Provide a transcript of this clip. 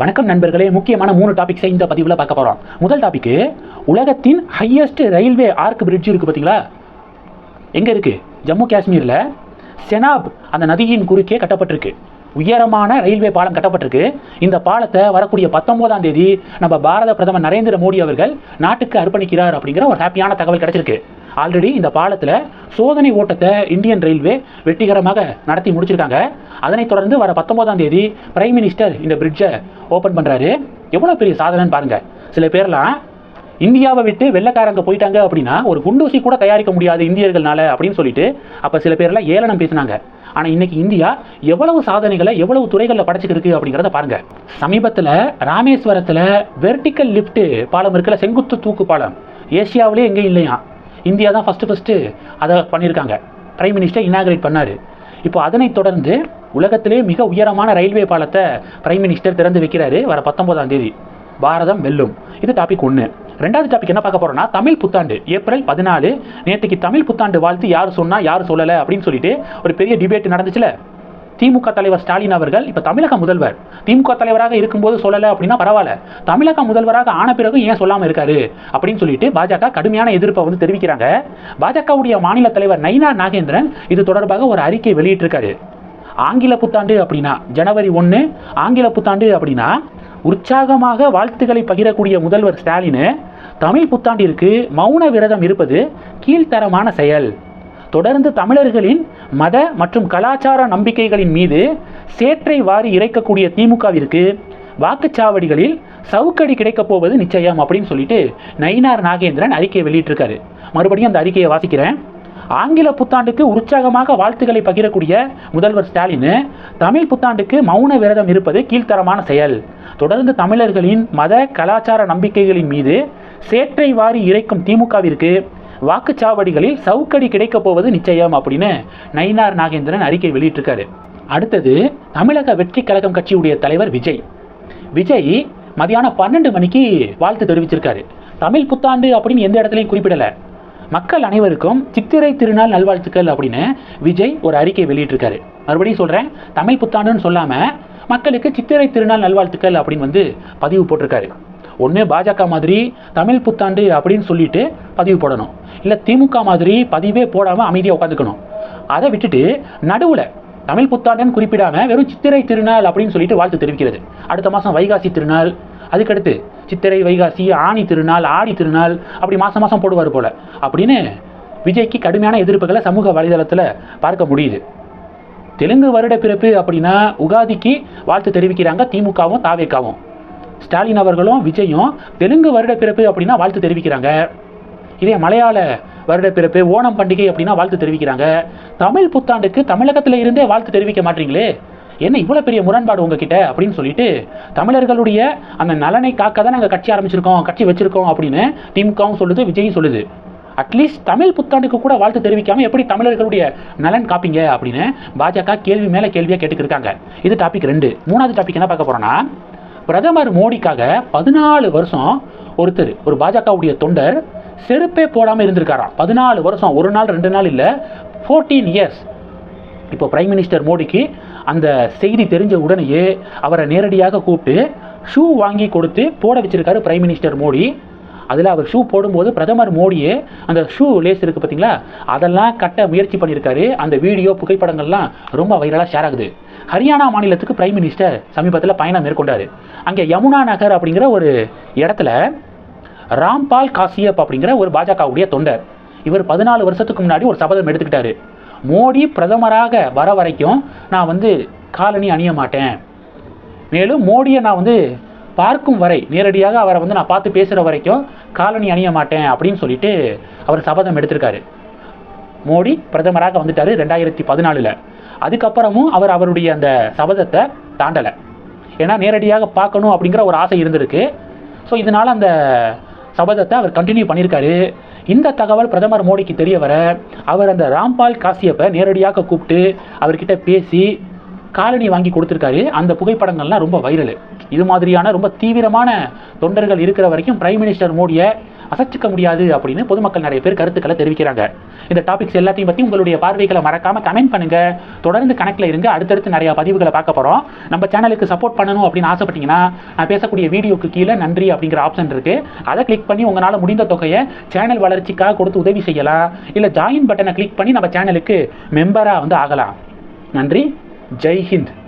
வணக்கம் நண்பர்களே. முக்கியமான மூணு டாபிக்ஸை இந்த பதிவில் பார்க்க போகிறோம் முதல் டாபிக் உலகத்தின் ஹையஸ்ட் ரயில்வே ஆர்க் பிரிட்ஜ் இருக்குது பார்த்தீங்களா எங்கே இருக்குது ஜம்மு காஷ்மீரில். செனாப் அந்த நதியின் குறுக்கே கட்டப்பட்டிருக்கு. உயரமான ரயில்வே பாலம் கட்டப்பட்டிருக்கு. இந்த பாலத்தை வரக்கூடிய பத்தொன்பதாம் தேதி நம்ம பாரத பிரதமர் நரேந்திர மோடி அவர்கள் நாட்டுக்கு அர்ப்பணிக்கிறார் அப்படிங்கிற ஒரு ஹாப்பியான தகவல் கிடைச்சிருக்கு. ஆல்ரெடி இந்த பாலத்தில் சோதனை ஓட்டத்தை இந்தியன் ரயில்வே வெற்றிகரமாக நடத்தி முடிச்சிருக்காங்க. அதனைத் தொடர்ந்து வர பத்தொன்பதாம் தேதி பிரைம் மினிஸ்டர் இந்த பிரிட்ஜை ஓப்பன் பண்ணுறாரு எவ்வளோ பெரிய சாதனைன்னு பாருங்கள் சில பேர்லாம் இந்தியாவை விட்டு வெள்ளைக்காரங்க போயிட்டாங்க அப்படின்னா ஒரு குண்டூசி கூட தயாரிக்க முடியாது இந்தியர்கள்னால அப்படின்னு சொல்லிட்டு அப்போ சில பேர்லாம் ஏளனம் பேசினாங்க. ஆனால் இன்னைக்கு இந்தியா எவ்வளவு சாதனைகளை எவ்வளவு துறைகளில் படைச்சிருக்கு அப்படிங்கிறத பாருங்க. சமீபத்தில் ராமேஸ்வரத்தில் வெர்டிக்கல் லிஃப்ட் பாலம் இருக்குல்ல செங்குத்து தூக்கு பாலம். ஏசியாவிலே எங்கேயும் இல்லையா இந்தியா தான் ஃபஸ்ட்டு ஃபஸ்ட்டு அதை பண்ணியிருக்காங்க. பிரைம் மினிஸ்டர் இனாகிரேட் பண்ணார். இப்போ அதனைத் தொடர்ந்து உலகத்திலே மிக உயரமான ரயில்வே பாலத்தை பிரைம் மினிஸ்டர் திறந்து வைக்கிறாரு வர பத்தொன்பதாம் தேதி. பாரதம் வெல்லும். இது டாபிக் ஒன்று ரெண்டாவது டாபிக் என்ன பார்க்க போகிறோன்னா தமிழ் புத்தாண்டு ஏப்ரல் பதினாலு. நேற்றுக்கு தமிழ் புத்தாண்டு வாழ்த்து யார் சொன்னால் யார் சொல்லலை அப்படின்னு சொல்லிட்டு ஒரு பெரிய டிபேட் நடந்துச்சுல? திமுக தலைவர் ஸ்டாலின் அவர்கள் இப்போ தமிழக முதல்வர் திமுக தலைவராக இருக்கும்போது சொல்லலை அப்படின்னா பரவாயில்ல. தமிழக முதல்வராக ஆன பிறகு ஏன் சொல்லாமல் இருக்காரு? அப்படின்னு சொல்லிட்டு பாஜக கடுமையான எதிர்ப்பை வந்து தெரிவிக்கிறாங்க. பாஜகவுடைய மாநில தலைவர் நைனா நாகேந்திரன் இது தொடர்பாக ஒரு அறிக்கை வெளியிட்டிருக்காரு. ஆங்கில புத்தாண்டு அப்படின்னா ஜனவரி ஒன்று ஆங்கில புத்தாண்டு அப்படின்னா உற்சாகமாக வாழ்த்துக்களை பகிரக்கூடிய முதல்வர் ஸ்டாலின் தமிழ் புத்தாண்டிற்கு மௌன விரதம் இருப்பது கீழ்த்தரமான செயல். தொடர்ந்து தமிழர்களின் மத மற்றும் கலாச்சார நம்பிக்கைகளின் மீது சேற்றை வாரி இறைக்கக்கூடிய திமுகவிற்கு வாக்குச்சாவடிகளில் சவுக்கடி கிடைக்கப் போவது நிச்சயம் அப்படின்னு சொல்லிட்டு நயினார் நாகேந்திரன் அறிக்கையை வெளியிட்டிருக்காரு. மறுபடியும் அந்த அறிக்கையை வாசிக்கிறேன். ஆங்கில புத்தாண்டுக்கு உற்சாகமாக வாழ்த்துக்களை பகிரக்கூடிய முதல்வர் ஸ்டாலின் தமிழ் புத்தாண்டுக்கு மௌன விரதம் இருப்பது கீழ்த்தரமான செயல். தொடர்ந்து தமிழர்களின் மத கலாச்சார நம்பிக்கைகளின் மீது சேற்றை வாரி இறைக்கும் திமுகவிற்கு வாக்குச்சாவடிகளில் சவுக்கடி கிடைக்கப் போவது நிச்சயம் அப்படின்னு நயினார் நாகேந்திரன் அறிக்கை வெளியிட்டிருக்காரு. அடுத்தது தமிழக வெற்றி கழகம் கட்சியுடைய தலைவர் விஜய். விஜய் மதியானம் பன்னெண்டு மணிக்கு வாழ்த்து தெரிவிச்சிருக்காரு. தமிழ் புத்தாண்டு அப்படின்னு எந்த இடத்துலையும் குறிப்பிடலை. மக்கள் அனைவருக்கும் சித்திரை திருநாள் நல்வாழ்த்துக்கள் அப்படின்னு விஜய் ஒரு அறிக்கை வெளியிட்டிருக்காரு. மறுபடியும் சொல்கிறேன் தமிழ் புத்தாண்டுன்னு சொல்லாமல் மக்களுக்கு சித்திரை திருநாள் நல்வாழ்த்துக்கள் அப்படின்னு வந்து பதிவு போட்டிருக்காரு. ஒன்று பாஜக மாதிரி தமிழ் புத்தாண்டு அப்படின்னு சொல்லிட்டு பதிவு போடணும். இல்லை திமுக மாதிரி பதிவே போடாமல் அமைதியாக உட்காந்துக்கணும். அதை விட்டுட்டு நடுவில் தமிழ் புத்தாண்டுன்னு குறிப்பிடாம வெறும் சித்திரை திருநாள் அப்படின்னு சொல்லிட்டு வாழ்த்து தெரிவிக்கிறது. அடுத்த மாதம் வைகாசி திருநாள் அதுக்கடுத்து சித்திரை வைகாசி ஆணி திருநாள் ஆடி திருநாள் அப்படி மாதம் மாதம் போடுவார் போல். அப்படின்னு விஜய்க்கு கடுமையான எதிர்ப்புகளை சமூக வலைதளத்தில் பார்க்க முடியுது. தெலுங்கு வருட பிறப்பு அப்படின்னா உகாதிக்கு வாழ்த்து தெரிவிக்கிறாங்க திமுகவும் தாவேக்காவும். ஸ்டாலின் அவர்களும் விஜயும் தெலுங்கு வருட பிறப்பு அப்படின்னா வாழ்த்து தெரிவிக்கிறாங்க. இதே மலையாள வருட பிறப்பு ஓணம் பண்டிகை அப்படின்னா வாழ்த்து தெரிவிக்கிறாங்க. தமிழ் புத்தாண்டுக்கு தமிழகத்தில் இருந்தே வாழ்த்து தெரிவிக்க மாட்டீங்களே? என்ன இவ்வளோ பெரிய முரண்பாடு உங்ககிட்ட? அப்படின்னு சொல்லிட்டு தமிழர்களுடைய அந்த நலனை காக்க தான் நாங்கள் கட்சி ஆரம்பிச்சிருக்கோம் கட்சி வச்சிருக்கோம் அப்படின்னு திமுகவும் சொல்லுது விஜயும் சொல்லுது. அட்லீஸ்ட் தமிழ் புத்தாண்டுக்கு கூட வாழ்த்து தெரிவிக்காமல் எப்படி தமிழர்களுடைய நலன் காப்பீங்க அப்படின்னு பாஜக கேள்வி மேலே கேள்வியாக கேட்டுக்கிருக்காங்க இது டாபிக் ரெண்டு. மூணாவது டாபிக் என்ன பார்க்க போகிறோன்னா பிரதமர் மோடிக்காக பதினாலு வருஷம் ஒருத்தர் ஒரு பாஜகவுடைய தொண்டர் செருப்பே போடாமல் இருந்திருக்காராம் பதினாலு வருஷம் ஒரு நாள் ரெண்டு நாள் இல்லை ஃபோர்டீன் இயர்ஸ் இப்போ பிரைம் மினிஸ்டர் மோடிக்கு அந்த செய்தி தெரிஞ்ச உடனேயே அவரை நேரடியாக கூப்பிட்டு ஷூ வாங்கி கொடுத்து போட வச்சிருக்காரு பிரைம் மினிஸ்டர் மோடி. அதில் அவர் ஷூ போடும்போது பிரதமர் மோடியே அந்த ஷூ லேஸ் இருக்குது பார்த்தீங்களா அதெல்லாம் கட்ட முயற்சி பண்ணியிருக்காரு. அந்த வீடியோ புகைப்படங்கள்லாம் ரொம்ப வைரலாக ஷேர் ஆகுது. ஹரியானா மாநிலத்துக்கு பிரைம் மினிஸ்டர் சமீபத்தில் பயணம் மேற்கொண்டார். அங்கே யமுனா நகர் அப்படிங்கிற ஒரு இடத்துல ராம்பால் காசியப் அப்படிங்கிற ஒரு பாஜகவுடைய தொண்டர். இவர் பதினாலு வருஷத்துக்கு முன்னாடி ஒரு சபதம் எடுத்துக்கிட்டாரு. மோடி பிரதமராக வர வரைக்கும் நான் வந்து காலணி அணிய மாட்டேன். மேலும் மோடியை நான் வந்து பார்க்கும் வரை நேரடியாக அவரை வந்து நான் பார்த்து பேசுகிற வரைக்கும் காலணி அணிய மாட்டேன் அப்படின்னு சொல்லிட்டு அவர் சபதம் எடுத்திருக்காரு. மோடி பிரதமராக வந்துட்டார் ரெண்டாயிரத்தி பதினாலில். அதுக்கப்புறமும் அவர் அவருடைய அந்த சபதத்தை தாண்டலை. ஏன்னா நேரடியாக பார்க்கணும் அப்படிங்கிற ஒரு ஆசை இருந்திருக்கு. ஸோ இதனால் அந்த சபதத்தை அவர் கண்டினியூ பண்ணியிருக்காரு இந்த தகவல் பிரதமர் மோடிக்கு தெரிய வர அவர் அந்த ராம்பால் காசியப்பை நேரடியாக கூப்பிட்டு அவர்கிட்ட பேசி காலனி வாங்கி கொடுத்துருக்காரு. அந்த புகைப்படங்கள்லாம் ரொம்ப வைரல் இது மாதிரியான ரொம்ப தீவிரமான தொண்டர்கள் இருக்கிற வரைக்கும் பிரைம் மினிஸ்டர் மோடியை அசைச்சிக்க முடியாது அப்படின்னு பொதுமக்கள் நிறைய பேர் கருத்துக்களை தெரிவிக்கிறாங்க. இந்த டாபிக்ஸ் எல்லாத்தையும் பற்றி உங்களுடைய பார்வைகளை மறக்காம கமெண்ட் பண்ணுங்க. தொடர்ந்து கணக்கில் இருங்க. அடுத்தடுத்து நிறைய பதிவுகளை பார்க்க போகிறோம் நம்ம சேனலுக்கு சப்போர்ட் பண்ணணும் அப்படின்னு ஆசைப்பட்டீங்கன்னா நான் பேசக்கூடிய வீடியோக்கு கீழே நன்றி அப்படிங்கிற ஆப்ஷன் இருக்கு. அதை கிளிக் பண்ணி உங்களால் முடிந்த தொகையை சேனல் வளர்ச்சிக்காக கொடுத்து உதவி செய்யலாம். இல்லை ஜாயின் பட்டனை கிளிக் பண்ணி நம்ம சேனலுக்கு மெம்பராக வந்து ஆகலாம். நன்றி. ஜெய் ஹிந்த்.